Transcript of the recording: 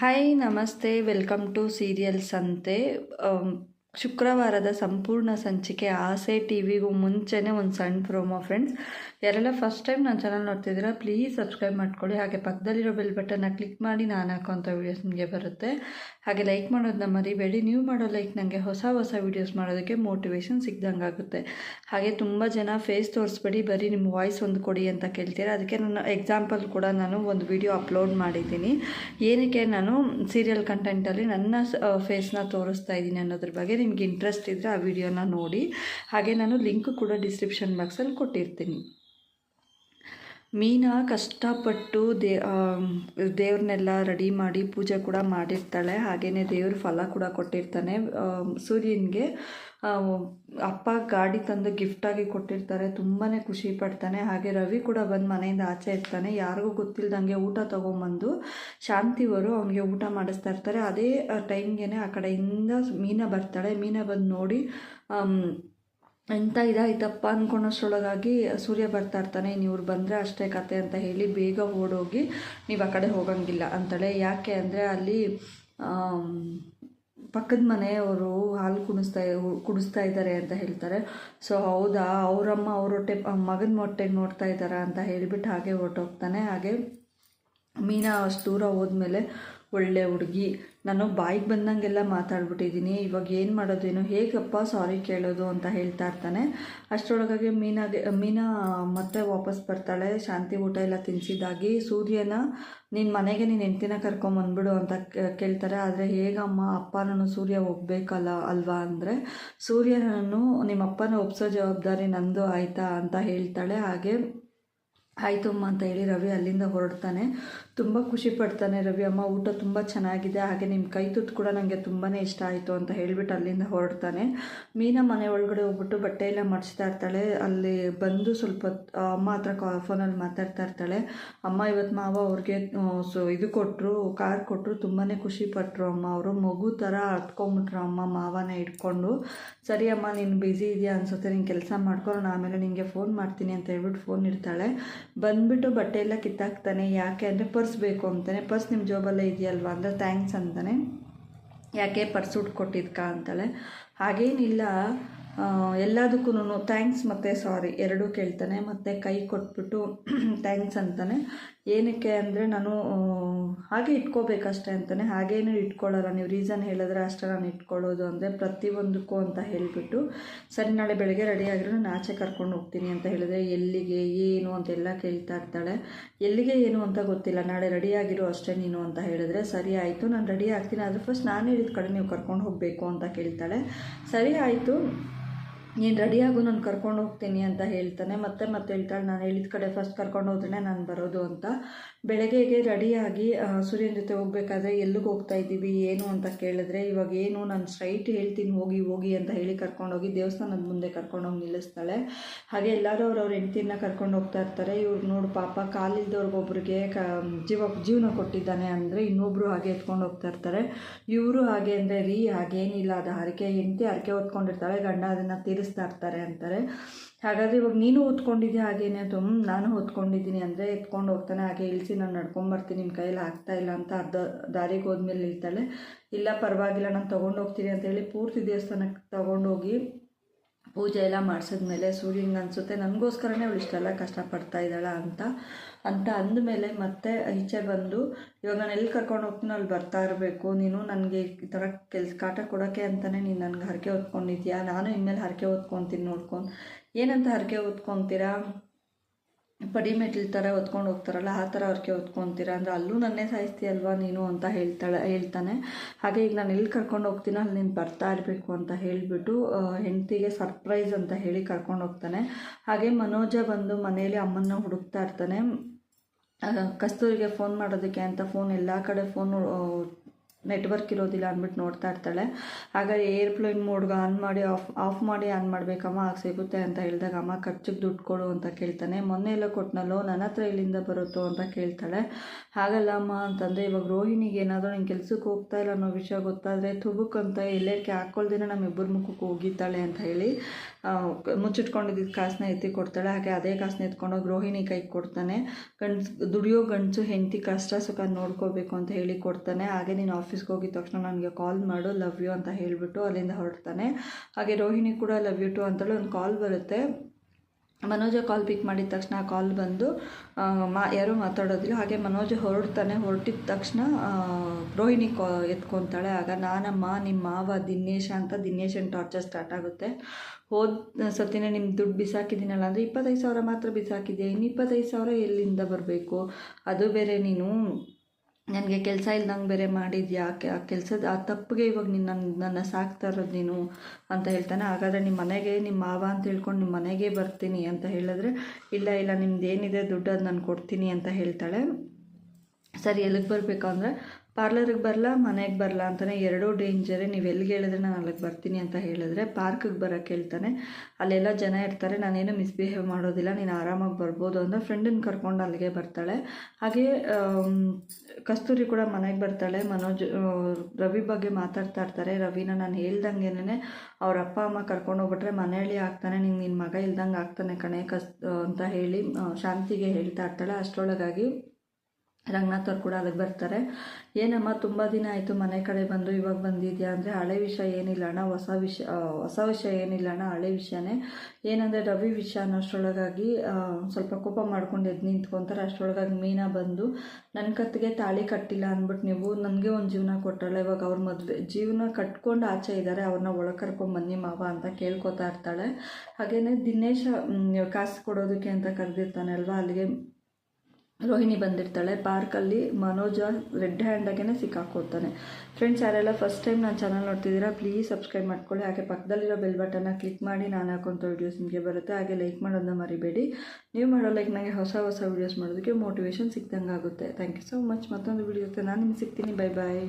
Hi ನಮಸ್ತೆ. Welcome to serial ಸಂತೆ ಶುಕ್ರವಾರದ ಸಂಪೂರ್ಣ ಸಂಚಿಕೆ ಆಸೆ ಟಿವಿಗೂ ಮುಂಚೆನೇ ಒಂದು ಸಣ್ಣ ಪ್ರೋಮೋ ಫ್ರೆಂಡ್ಸ್ ಯಾರೆಲ್ಲ ಫಸ್ಟ್ ಟೈಮ್ ನನ್ನ ಚಾನಲ್ ನೋಡ್ತಿದ್ದೀರಾ ಪ್ಲೀಸ್ ಸಬ್ಸ್ಕ್ರೈಬ್ ಮಾಡ್ಕೊಳ್ಳಿ. ಹಾಗೆ ಪಕ್ಕದಲ್ಲಿರೋ ಬೆಲ್ ಬಟನ್ನ ಕ್ಲಿಕ್ ಮಾಡಿ ನಾನು ಹಾಕೋಂಥ ವೀಡಿಯೋಸ್ ನಿಮಗೆ ಬರುತ್ತೆ. ಹಾಗೆ ಲೈಕ್ ಮಾಡೋದನ್ನ ಮರಿಬೇಡಿ. ನೀವು ಮಾಡೋ ಲೈಕ್ ನನಗೆ ಹೊಸ ಹೊಸ ವೀಡಿಯೋಸ್ ಮಾಡೋದಕ್ಕೆ ಮೋಟಿವೇಶನ್ ಸಿಗ್ದಂಗೆ ಆಗುತ್ತೆ. ಹಾಗೆ ತುಂಬ ಜನ ಫೇಸ್ ತೋರಿಸ್ಬೇಡಿ, ಬರೀ ನಿಮ್ಮ ವಾಯ್ಸ್ ಒಂದು ಕೊಡಿ ಅಂತ ಕೇಳ್ತೀರಾ. ಅದಕ್ಕೆ ನಾನು ಎಕ್ಸಾಂಪಲ್ ಕೂಡ ನಾನು ಒಂದು ವಿಡಿಯೋ ಅಪ್ಲೋಡ್ ಮಾಡಿದ್ದೀನಿ. ಏನಕ್ಕೆ ನಾನು ಸೀರಿಯಲ್ ಕಂಟೆಂಟಲ್ಲಿ ನನ್ನ ಫೇಸ್ನ ತೋರಿಸ್ತಾ ಇದ್ದೀನಿ ಅನ್ನೋದ್ರ ಬಗ್ಗೆ ನಿಮ್ಗೆ ಇಂಟ್ರೆಸ್ಟ್ ಇದ್ದರೆ ಆ ವಿಡಿಯೋನ ನೋಡಿ. ಹಾಗೆ ನಾನು ಲಿಂಕ್ ಕೂಡ ಡಿಸ್ಕ್ರಿಪ್ಷನ್ ಬಾಕ್ಸಲ್ಲಿ ಕೊಟ್ಟಿರ್ತೀನಿ. ಮೀನಾ ಕಷ್ಟಪಟ್ಟು ದೇ ದೇವ್ರನ್ನೆಲ್ಲ ರೆಡಿ ಮಾಡಿ ಪೂಜೆ ಕೂಡ ಮಾಡಿರ್ತಾಳೆ. ಹಾಗೆಯೇ ದೇವ್ರ ಫಲ ಕೂಡ ಕೊಟ್ಟಿರ್ತಾನೆ. ಸೂರ್ಯನಿಗೆ ಅಪ್ಪ ಗಾಡಿ ತಂದು ಗಿಫ್ಟಾಗಿ ಕೊಟ್ಟಿರ್ತಾರೆ. ತುಂಬಾ ಖುಷಿ ಪಡ್ತಾನೆ. ಹಾಗೆ ರವಿ ಕೂಡ ಬಂದು ಮನೆಯಿಂದ ಆಚೆ ಇರ್ತಾನೆ. ಯಾರಿಗೂ ಗೊತ್ತಿಲ್ಲದಂಗೆ ಊಟ ತೊಗೊಂಬಂದು ಶಾಂತಿವರು ಅವನಿಗೆ ಊಟ ಮಾಡಿಸ್ತಾ ಇರ್ತಾರೆ. ಅದೇ ಟೈಮ್ಗೆ ಆ ಕಡೆಯಿಂದ ಮೀನ ಬರ್ತಾಳೆ. ಮೀನ ಬಂದು ನೋಡಿ ಎಂತ ಇದಾಯ್ತಪ್ಪ ಅಂದ್ಕೊಳೋಷ್ರೊಳಗಾಗಿ ಸೂರ್ಯ ಬರ್ತಾ ಇರ್ತಾನೆ ಇವ್ರು ಬಂದರೆ ಅಷ್ಟೇ ಕತೆ ಅಂತ ಹೇಳಿ ಬೇಗ ಓಡೋಗಿ ನೀವು ಆ ಕಡೆ ಹೋಗಂಗಿಲ್ಲ ಅಂತಾಳೆ. ಯಾಕೆ ಅಂದರೆ ಅಲ್ಲಿ ಪಕ್ಕದ ಮನೆಯವರು ಹಾಲು ಕುಣಿಸ್ತಾ ಕುಡಿಸ್ತಾ ಇದ್ದಾರೆ ಅಂತ ಹೇಳ್ತಾರೆ. ಸೊ ಹೌದಾ, ಅವರಮ್ಮ ಅವ್ರ ಹೊಟ್ಟೆ, ಮಗನ ಹೊಟ್ಟೆಗೆ ನೋಡ್ತಾ ಇದ್ದಾರಾ ಅಂತ ಹೇಳಿಬಿಟ್ಟು ಹಾಗೆ ಹೊರಟೋಗ್ತಾನೆ. ಹಾಗೆ ಮೀನಾ ಅಷ್ಟು ದೂರ ಹೋದ್ಮೇಲೆ ಒಳ್ಳೆ ಹುಡುಗಿ. ನಾನು ಬಾಯಿಗೆ ಬಂದಂಗೆಲ್ಲ ಮಾತಾಡ್ಬಿಟ್ಟಿದ್ದೀನಿ ಇವಾಗ ಏನು ಮಾಡೋದೇನು, ಹೇಗಪ್ಪ ಸಾರಿ ಕೇಳೋದು ಅಂತ ಹೇಳ್ತಾ ಇರ್ತಾನೆ. ಅಷ್ಟರೊಳಗಾಗಿ ಮೀನಾಗೆ, ಮೀನಾ ಮತ್ತೆ ವಾಪಸ್ ಬರ್ತಾಳೆ. ಶಾಂತಿ ಊಟ ಎಲ್ಲ ತಿನ್ಸಿದ್ದಾಗಿ, ಸೂರ್ಯನ ನಿನ್ನ ಮನೆಗೆ ನೀನು ಹೆಂಡ್ತಿನ ಕರ್ಕೊಂಬಂದ್ಬಿಡು ಅಂತ ಕೇಳ್ತಾರೆ. ಆದರೆ ಹೇಗಮ್ಮ ಅಪ್ಪನೂ ಸೂರ್ಯ ಹೋಗ್ಬೇಕಲ್ಲ ಅಲ್ವಾ ಅಂದರೆ, ಸೂರ್ಯನನ್ನು ನಿಮ್ಮ ಅಪ್ಪನ ಒಪ್ಸೋ ಜವಾಬ್ದಾರಿ ನಂದು ಆಯಿತಾ ಅಂತ ಹೇಳ್ತಾಳೆ. ಹಾಗೆ ಆಯಿತು ಅಮ್ಮ ಅಂತ ಹೇಳಿ ರವಿ ಅಲ್ಲಿಂದ ಹೊರಡ್ತಾನೆ. ತುಂಬ ಖುಷಿ ಪಡ್ತಾನೆ ರವಿ, ಅಮ್ಮ, ಊಟ ತುಂಬ ಚೆನ್ನಾಗಿದೆ. ಹಾಗೆ ನಿಮ್ಮ ಕೈ ತುತ್ತು ಕೂಡ ನನಗೆ ತುಂಬಾ ಇಷ್ಟ ಆಯಿತು ಅಂತ ಹೇಳಿಬಿಟ್ಟು ಅಲ್ಲಿಂದ ಹೊರಡ್ತಾನೆ. ಮೀನಾ ಮನೆ ಒಳಗಡೆ ಹೋಗ್ಬಿಟ್ಟು ಬಟ್ಟೆ ಎಲ್ಲ ಮಡಿಸ್ತಾ ಇರ್ತಾಳೆ. ಅಲ್ಲಿ ಬಂದು ಸ್ವಲ್ಪ ಅಮ್ಮ ಹತ್ರ ಕಾ, ಫೋನಲ್ಲಿ ಮಾತಾಡ್ತಾ ಇರ್ತಾಳೆ. ಅಮ್ಮ, ಇವತ್ತು ಮಾವ ಅವ್ರಿಗೆ ಸೊ, ಇದು ಕೊಟ್ಟರು ಕಾರ್ ಕೊಟ್ಟರು ತುಂಬಾ ಖುಷಿ ಪಟ್ಟರು ಅಮ್ಮ ಅವರು. ಮಗು ಥರ ಹತ್ಕೊಂಬಿಟ್ರು ಅಮ್ಮ ಮಾವನ ಇಟ್ಕೊಂಡು. ಸರಿ ಅಮ್ಮ, ನೀನು ಬ್ಯುಸಿ ಇದೆಯಾ ಅನ್ಸುತ್ತೆ, ನೀನು ಕೆಲಸ ಮಾಡ್ಕೊಂಡು ಆಮೇಲೆ ನಿಮಗೆ ಫೋನ್ ಮಾಡ್ತೀನಿ ಅಂತ ಹೇಳ್ಬಿಟ್ಟು ಫೋನ್ ಇಡ್ತಾಳೆ. ಬಂದ್ಬಿಟ್ಟು ಬಟ್ಟೆ ಎಲ್ಲ ಕಿತ್ತಾಕ್ತಾನೆ, ಯಾಕೆ ಅಂದರೆ ಪರ್ಸ್ ಬೇಕು ಅಂತಾನೆ. ಪರ್ಸ್ ನಿಮ್ಮ ಜಾಬಲ್ಲೇ ಇದೆಯಲ್ವಾ ಅಂದರೆ ಥ್ಯಾಂಕ್ಸ್ ಅಂತಾನೆ. ಯಾಕೆ ಪರ್ಸ್ ಉಟ್ ಕೊಟ್ಟಿದ್ಕ ಅಂತಾಳೆ. ಹಾಗೇನಿಲ್ಲ ಎಲ್ಲದಕ್ಕೂ ಥ್ಯಾಂಕ್ಸ್ ಮತ್ತು ಸಾರಿ ಎರಡೂ ಕೇಳ್ತಾನೆ, ಮತ್ತು ಕೈ ಕೊಟ್ಬಿಟ್ಟು ಥ್ಯಾಂಕ್ಸ್ ಅಂತಾನೆ. ಏನಕ್ಕೆ ಅಂದರೆ ನಾನು ಹಾಗೆ ಇಟ್ಕೋಬೇಕಷ್ಟೇ ಅಂತಲೇ ಹಾಗೇನು ಇಟ್ಕೊಳ್ಳೋಲ್ಲ ನೀವು ರೀಸನ್ ಹೇಳಿದ್ರೆ ಅಷ್ಟೇ ನಾನು ಇಟ್ಕೊಳ್ಳೋದು ಅಂದರೆ ಪ್ರತಿಯೊಂದಕ್ಕೂ ಅಂತ ಹೇಳಿಬಿಟ್ಟು ಸರಿ, ನಾಳೆ ಬೆಳಗ್ಗೆ ರೆಡಿ ಆಗಿರೋ ನಾನು ಆಚೆ ಕರ್ಕೊಂಡು ಹೋಗ್ತೀನಿ ಅಂತ ಹೇಳಿದ್ರೆ, ಎಲ್ಲಿಗೆ, ಏನು ಅಂತೆಲ್ಲ ಕೇಳ್ತಾ ಇರ್ತಾಳೆ. ಎಲ್ಲಿಗೆ ಏನು ಅಂತ ಗೊತ್ತಿಲ್ಲ. ನಾಳೆ ರೆಡಿ ಆಗಿರೋ ಅಷ್ಟೇ ನೀನು ಅಂತ ಹೇಳಿದ್ರೆ, ಸರಿ ಆಯಿತು, ನಾನು ರೆಡಿ ಆಗ್ತೀನಿ. ಆದರೆ ಫಸ್ಟ್ ನಾನು ಹೇಳಿದ ಕಡೆ ನೀವು ಕರ್ಕೊಂಡು ಹೋಗಬೇಕು ಅಂತ ಕೇಳ್ತಾಳೆ. ಸರಿ ಆಯಿತು. ನೀನು ರೆಡಿಯಾಗು ನಾನು ಕರ್ಕೊಂಡು ಹೋಗ್ತೀನಿ ಅಂತ ಹೇಳ್ತಾನೆ. ಮತ್ತೆ ಮತ್ತೆ ಹೇಳ್ತಾಳೆ, ನಾನು ಹೇಳಿದ ಕಡೆ ಫಸ್ಟ್ ಕರ್ಕೊಂಡು ಹೋದ್ರೆ ನಾನು ಬರೋದು ಅಂತ. ಬೆಳಗ್ಗೆಗೆ ರೆಡಿಯಾಗಿ ಸೂರ್ಯನ ಜೊತೆ ಹೋಗ್ಬೇಕಾದ್ರೆ ಎಲ್ಲಿಗೆ ಹೋಗ್ತಾ ಇದ್ದೀವಿ, ಏನು ಅಂತ ಕೇಳಿದ್ರೆ, ಇವಾಗ ಏನು ನಾನು ಸ್ಟ್ರೈಟ್ ಹೇಳ್ತೀನಿ, ಹೋಗಿ ಹೋಗಿ ಅಂತ ಹೇಳಿ ಕರ್ಕೊಂಡೋಗಿ ದೇವಸ್ಥಾನದ ಮುಂದೆ ಕರ್ಕೊಂಡೋಗಿ ನಿಲ್ಲಿಸ್ತಾಳೆ. ಹಾಗೆ ಎಲ್ಲರೂ ಅವ್ರವ್ರ ಹೆಂಡ್ತಿನ ಕರ್ಕೊಂಡು ಹೋಗ್ತಾ ಇರ್ತಾರೆ. ಇವ್ರು ನೋಡು ಪಾಪ ಕಾಲಿಲ್ದವ್ರಿಗೊಬ್ರಿಗೆ ಕ, ಜೀವ, ಜೀವನ ಕೊಟ್ಟಿದ್ದಾನೆ ಅಂದರೆ ಇನ್ನೊಬ್ಬರು ಹಾಗೆ ಎತ್ಕೊಂಡು ಹೋಗ್ತಾ ಇರ್ತಾರೆ. ಇವರು ಹಾಗೆ ಅಂದರೆ ರೀ, ಹಾಗೇನಿಲ್ಲ, ಅದು ಹರಕೆ ಹೆಂಡತಿ ಹರಕೆ ಹೊತ್ಕೊಂಡಿರ್ತಾಳೆ, ಗಂಡ ಅದನ್ನು ತೀರಿಸ್ತಾ ಇರ್ತಾರೆ ಅಂತಾರೆ. ಹಾಗಾದರೆ ಇವಾಗ ನೀನು ಓದ್ಕೊಂಡಿದ್ಯಾ ಹಾಗೇನೆ ತುಂಬ "ಹ್ಮ್, ನಾನು ಹೊತ್ಕೊಂಡಿದ್ದೀನಿ ಅಂದರೆ ಎತ್ಕೊಂಡು ಹೋಗ್ತಾನೆ ಹಾಗೆ ಇಳಿಸಿ ನಾನು ನಡ್ಕೊಂಬರ್ತೀನಿ ನಿಮ್ಮ ಕೈಯಲ್ಲಿ ಆಗ್ತಾ ಇಲ್ಲ ಅಂತ ಅರ್ಧ ದಾರಿಗೆ ಹೋದ್ಮೇಲೆ ಇಳ್ತಾಳೆ ಇಲ್ಲ ಪರವಾಗಿಲ್ಲ ನಾನು ತೊಗೊಂಡು ಹೋಗ್ತೀನಿ ಅಂತೇಳಿ ಪೂರ್ತಿ ದೇವಸ್ಥಾನಕ್ಕೆ ತೊಗೊಂಡೋಗಿ ಪೂಜೆ ಎಲ್ಲ ಮಾಡಿಸಿದ್ಮೇಲೆ ಸೂರ್ಯನಿಗೆ ಅನಿಸುತ್ತೆ ನನಗೋಸ್ಕರನೇ ಅವಳು ಇಷ್ಟೆಲ್ಲ ಕಷ್ಟಪಡ್ತಾ ಇದ್ದಾಳ ಅಂತ ಅಂತ ಅಂದಮೇಲೆ ಮತ್ತೆ ಈಚೆ ಬಂದು ಇವಾಗ ನಾನು ಎಲ್ಲಿ ಕರ್ಕೊಂಡು ಹೋಗ್ತೀನಿ ಅಲ್ಲಿ ಬರ್ತಾ ಇರಬೇಕು ನೀನು ನನಗೆ ಈ ಥರ ಕೆಲ್ಸ ಕಾಟ ಕೊಡೋಕ್ಕೆ ಅಂತಲೇ ನೀನು ನನಗೆ ಹರಕೆ ಹೊತ್ಕೊಂಡಿದ್ಯಾ ನಾನು ಇನ್ಮೇಲೆ ಹರಕೆ ಹೊತ್ಕೊತೀನಿ ನೋಡ್ಕೊಂಡು ಏನಂತ ಹರಕೆ ಹೊತ್ಕೊತೀರಾ? ಪಡಿ ಮೆಟ್ಲ್ ಥರ ಹೊತ್ಕೊಂಡು ಹೋಗ್ತಾರಲ್ಲ, ಆ ಥರ ಅವ್ರಿಗೆ ಹೊತ್ಕೊತೀರಾ? ಅಂದರೆ ಅಲ್ಲೂ ನನ್ನೇ ಸಾಯಿಸ್ತೀಯಲ್ವಾ ನೀನು ಅಂತ ಹೇಳ್ತಾಳೆ, ಹೇಳ್ತಾನೆ. ಹಾಗೆ ಈಗ ನಾನು ಎಲ್ಲಿ ಕರ್ಕೊಂಡು ಹೋಗ್ತೀನೋ ಅಲ್ಲಿ ನೀನು ಬರ್ತಾ ಇರಬೇಕು ಅಂತ ಹೇಳಿಬಿಟ್ಟು ಹೆಂಡತಿಗೆ ಸರ್ಪ್ರೈಸ್ ಅಂತ ಹೇಳಿ ಕರ್ಕೊಂಡು ಹೋಗ್ತಾನೆ. ಹಾಗೆ ಮನೋಜ ಬಂದು ಮನೆಯಲ್ಲಿ ಅಮ್ಮನ್ನ ಹುಡುಕ್ತಾ ಇರ್ತಾನೆ. ಕಸ್ತೂರಿಗೆ ಫೋನ್ ಮಾಡೋದಕ್ಕೆ ಅಂತ ಫೋನ್ ಎಲ್ಲ ಕಡೆ ಫೋನ್ ನೆಟ್ವರ್ಕ್ ಇರೋದಿಲ್ಲ ಅಂದ್ಬಿಟ್ಟು ನೋಡ್ತಾ ಇರ್ತಾಳೆ. ಏರ್ಪ್ಲೈನ್ ಏರ್ಪ್ಲೇನ್ ಮೋಡ್ಗೆ ಆನ್ ಮಾಡಿ, ಆಫ್ ಆಫ್ ಮಾಡಿ ಆನ್ ಮಾಡಬೇಕಮ್ಮ, ಆಗ ಸಿಗುತ್ತೆ ಅಂತ ಹೇಳಿದಾಗ ಅಮ್ಮ, ಖರ್ಚಿಗೆ ದುಡ್ಡು ಕೊಡು ಅಂತ ಕೇಳ್ತಾನೆ. ಮೊನ್ನೆ ಎಲ್ಲ ಕೊಟ್ಟನಲ್ಲೋ ನನ್ನ ಹತ್ರ ಇಲ್ಲಿಂದ ಬರುತ್ತೋ ಅಂತ ಕೇಳ್ತಾಳೆ. ಹಾಗಲ್ಲ ಅಮ್ಮ ಅಂತಂದರೆ, ಇವಾಗ ರೋಹಿಣಿಗೆ ಏನಾದರೂ ನಿನ್ನ ಕೆಲಸಕ್ಕೆ ಹೋಗ್ತಾ ಇಲ್ಲ ಅನ್ನೋ ವಿಷಯ ಗೊತ್ತಾದರೆ ತುಬುಕ್ ಅಂತ ಎಲ್ಲೇಕೆ ನಮ್ಮ ಇಬ್ಬರ ಮುಖಕ್ಕೆ ಹೋಗಿದ್ದಾಳೆ ಅಂತ ಹೇಳಿ ಮುಚ್ಚಿಟ್ಕೊಂಡಿದ್ದ ಕಾಸನ್ನ ಎತ್ತಿ ಕೊಡ್ತಾಳೆ. ಹಾಗೆ ಅದೇ ಕಾಸನ್ನ ಎತ್ಕೊಂಡೋಗಿ ರೋಹಿಣಿ ಕೈ ಕೊಡ್ತಾನೆ. ಗಂಡ್ಸ್, ದುಡಿಯೋ ಗಂಡಸು, ಹೆಂಡತಿ ಕಷ್ಟ ಸುಖ ನೋಡ್ಕೋಬೇಕು ಅಂತ ಹೇಳಿ ಕೊಡ್ತಾನೆ. ಹಾಗೆ ನೀನು ಆಫೀಸ್ಗೆ ಹೋಗಿದ ತಕ್ಷಣ ನನಗೆ ಕಾಲ್ ಮಾಡು ಲವ್ ಯು ಅಂತ ಹೇಳಿಬಿಟ್ಟು ಅಲ್ಲಿಂದ ಹೊರಡ್ತಾನೆ. ಹಾಗೆ ರೋಹಿಣಿ ಕೂಡ ಲವ್ ಯು ಟು ಅಂತೇಳಿ ಒಂದು ಕಾಲ್ ಬರುತ್ತೆ. ಮನೋಜ ಕಾಲ್ ಪಿಕ್ ಮಾಡಿದ ತಕ್ಷಣ ಆ ಕಾಲ್ ಬಂದು ಮಾ, ಯಾರೂ ಮಾತಾಡೋದಿಲ್ಲ. ಹಾಗೆ ಮನೋಜ ಹೊರಡ್ತಾನೆ, ಹೊರಟಿದ ತಕ್ಷಣ ರೋಹಿಣಿ ಕಾ, ಎತ್ಕೊತಾಳೆ. ಆಗ ನಾನಮ್ಮ ನಿಮ್ಮ ಮಾವ ದಿನೇಶ ಅಂತ ದಿನೇಶನ್ ಟಾರ್ಚರ್ ಸ್ಟಾರ್ಟ್ ಆಗುತ್ತೆ. ಹೋದ ಸತಿನೇ ನಿಮ್ಮ ದುಡ್ಡು ಬಿಸಾಕಿದ್ದೀನಲ್ಲ ಅಂದರೆ ಇಪ್ಪತ್ತೈದು ಸಾವಿರ ಮಾತ್ರ ಬಿಸಾಕಿದ್ಯಾ? ಇನ್ನು ಇಪ್ಪತ್ತೈದು ಸಾವಿರ ಎಲ್ಲಿಂದ ಬರಬೇಕು? ಅದು ಬೇರೆ ನೀನು ನನಗೆ ಕೆಲಸ ಇಲ್ದಂಗೆ ಬೇರೆ ಮಾಡಿದ್ಯಾ? ಆ ಕೆಲಸದ, ಆ ತಪ್ಪಿಗೆ ಇವಾಗ ನೀನು ನನ್ನ ನನ್ನ ಸಾಕ್ತಾ ಇರೋದು ನೀನು ಅಂತ ಹೇಳ್ತಾನೆ. ಹಾಗಾದರೆ ನಿಮ್ಮ ಮನೆಗೆ ನಿಮ್ಮ ಮಾವ ಅಂತ ಹೇಳ್ಕೊಂಡು ನಿಮ್ಮ ಮನೆಗೆ ಬರ್ತೀನಿ ಅಂತ ಹೇಳಿದ್ರೆ, ಇಲ್ಲ ಇಲ್ಲ, ನಿಮ್ದು ಏನಿದೆ ದುಡ್ಡು ಅದು ನಾನು ಕೊಡ್ತೀನಿ ಅಂತ ಹೇಳ್ತಾಳೆ. ಸರಿ, ಎಲ್ಲಿಗೆ ಬರಬೇಕು ಅಂದರೆ ಪಾರ್ಲರಿಗೆ ಬರಲ್ಲ ಮನೆಗೆ ಬರಲ್ಲ ಅಂತಲೇ ಎರಡೂ ಡೇಂಜರೇ. ನೀವು ಎಲ್ಲಿಗೆ ಹೇಳಿದ್ರೆ ನಾನು ಅಲ್ಲಿಗೆ ಬರ್ತೀನಿ ಅಂತ ಹೇಳಿದ್ರೆ ಪಾರ್ಕಿಗೆ ಬರೋಕೆ ಹೇಳ್ತಾನೆ. ಅಲ್ಲೆಲ್ಲ ಜನ ಇರ್ತಾರೆ, ನಾನೇನು ಮಿಸ್ಬಿಹೇವ್ ಮಾಡೋದಿಲ್ಲ, ನೀನು ಆರಾಮಾಗಿ ಬರ್ಬೋದು ಅಂದರೆ ಫ್ರೆಂಡನ್ನ ಕರ್ಕೊಂಡು ಅಲ್ಲಿಗೆ ಬರ್ತಾಳೆ. ಹಾಗೆ ಕಸ್ತೂರಿ ಕೂಡ ಮನೆಗೆ ಬರ್ತಾಳೆ. ಮನೋಜ್ ರವಿ ಬಗ್ಗೆ ಮಾತಾಡ್ತಾ ಇರ್ತಾರೆ. ರವಿನ ನಾನು ಹೇಳ್ದಂಗೆನೇ ಅವ್ರ ಅಪ್ಪ, ಅಮ್ಮ ಕರ್ಕೊಂಡು ಹೋಗ್ಬಿಟ್ರೆ ಮನೆಯಲ್ಲಿ ಆಗ್ತಾನೆ, ನಿಂಗೆ ನಿನ್ನ ಮಗ ಇಲ್ದಂಗೆ ಆಗ್ತಾನೆ ಕಣೆ ಕಸ್ ಅಂತ ಹೇಳಿ ಶಾಂತಿಗೆ ಹೇಳ್ತಾ ಇರ್ತಾಳೆ. ಅಷ್ಟರೊಳಗಾಗಿ ರಂಗನಾಥ್ ಅವ್ರು ಕೂಡ ಅದಕ್ಕೆ ಬರ್ತಾರೆ. ಏನಮ್ಮ, ತುಂಬ ದಿನ ಆಯಿತು ಮನೆ ಕಡೆ ಬಂದು ಇವಾಗ ಬಂದಿದ್ಯಾ? ಅಂದರೆ ಹಳೆ ವಿಷಯ ಏನಿಲ್ಲ ಅಣ್ಣ, ಹೊಸ ವಿಷಯ ಹೊಸ ವಿಷಯ ಏನಿಲ್ಲ ಅಣ್ಣ, ಹಳೆ ವಿಷಯನೇ. ಏನಂದರೆ ರವಿ ವಿಷಯ ಅನ್ನೋಷ್ಟರೊಳಗಾಗಿ ಸ್ವಲ್ಪ ಕೋಪ ಮಾಡ್ಕೊಂಡು ಎದ್ದು ನಿಂತ್ಕೊತಾರೆ. ಅಷ್ಟರೊಳಗಾಗಿ ಮೀನಾ ಬಂದು ನನ್ನ ಕತ್ತಿಗೆ ತಾಳಿ ಕಟ್ಟಿಲ್ಲ ಅಂದ್ಬಿಟ್ಟು ನೀವು, ನನಗೆ ಒಂದು ಜೀವನ ಕೊಟ್ಟಲ್ಲ ಇವಾಗ ಅವ್ರ ಮದುವೆ, ಜೀವನ ಕಟ್ಕೊಂಡು ಆಚೆ ಇದ್ದಾರೆ ಅವ್ರನ್ನ ಒಳಗೆ ಕರ್ಕೊಂಡು ಬನ್ನಿ ಮಾವ ಅಂತ ಕೇಳ್ಕೊತಾ ಇರ್ತಾಳೆ. ಹಾಗೆಯೇ ದಿನೇಶ ಕಾಸು ಕೊಡೋದಕ್ಕೆ ಅಂತ ಕರೆದಿರ್ತಾನೆ ಅಲ್ವಾ? ಅಲ್ಲಿಗೆ ರೋಹಿಣಿ ಬಂದಿರ್ತಾಳೆ. ಪಾರ್ಕಲ್ಲಿ ಮನೋಜ ರೆಡ್ ಹ್ಯಾಂಡಾಗೇ ಸಿಕ್ಕಾಕೋತಾನೆ ಫ್ರೆಂಡ್ಸ್ ಯಾರೆಲ್ಲ ಫಸ್ಟ್ ಟೈಮ್ ನಾನು ಚಾನಲ್ ನೋಡ್ತಿದ್ದೀರಾ ಪ್ಲೀಸ್ ಸಬ್ಸ್ಕ್ರೈಬ್ ಮಾಡ್ಕೊಳ್ಳಿ. ಹಾಗೆ ಪಕ್ಕದಲ್ಲಿರೋ ಬೆಲ್ ಬಟನ್ನ ಕ್ಲಿಕ್ ಮಾಡಿ ನಾನು ಹಾಕೋಂಥ ವೀಡಿಯೋಸ್ ನಿಮಗೆ ಬರುತ್ತೆ. ಹಾಗೆ ಲೈಕ್ ಮಾಡೋದನ್ನ ಮರಿಬೇಡಿ. ನೀವು ಮಾಡೋ ಲೈಕ್ ನನಗೆ ಹೊಸ ಹೊಸ ವೀಡಿಯೋಸ್ ಮಾಡೋದಕ್ಕೆ ಮೋಟಿವೇಶನ್ ಸಿಕ್ದಂಗೆ ಆಗುತ್ತೆ ಥ್ಯಾಂಕ್ ಯು ಸೊ ಮಚ್ ಮತ್ತೊಂದು ವೀಡಿಯೋ ನಾನು ನಿಮ್ಗೆ ಸಿಗ್ತೀನಿ. Bye bye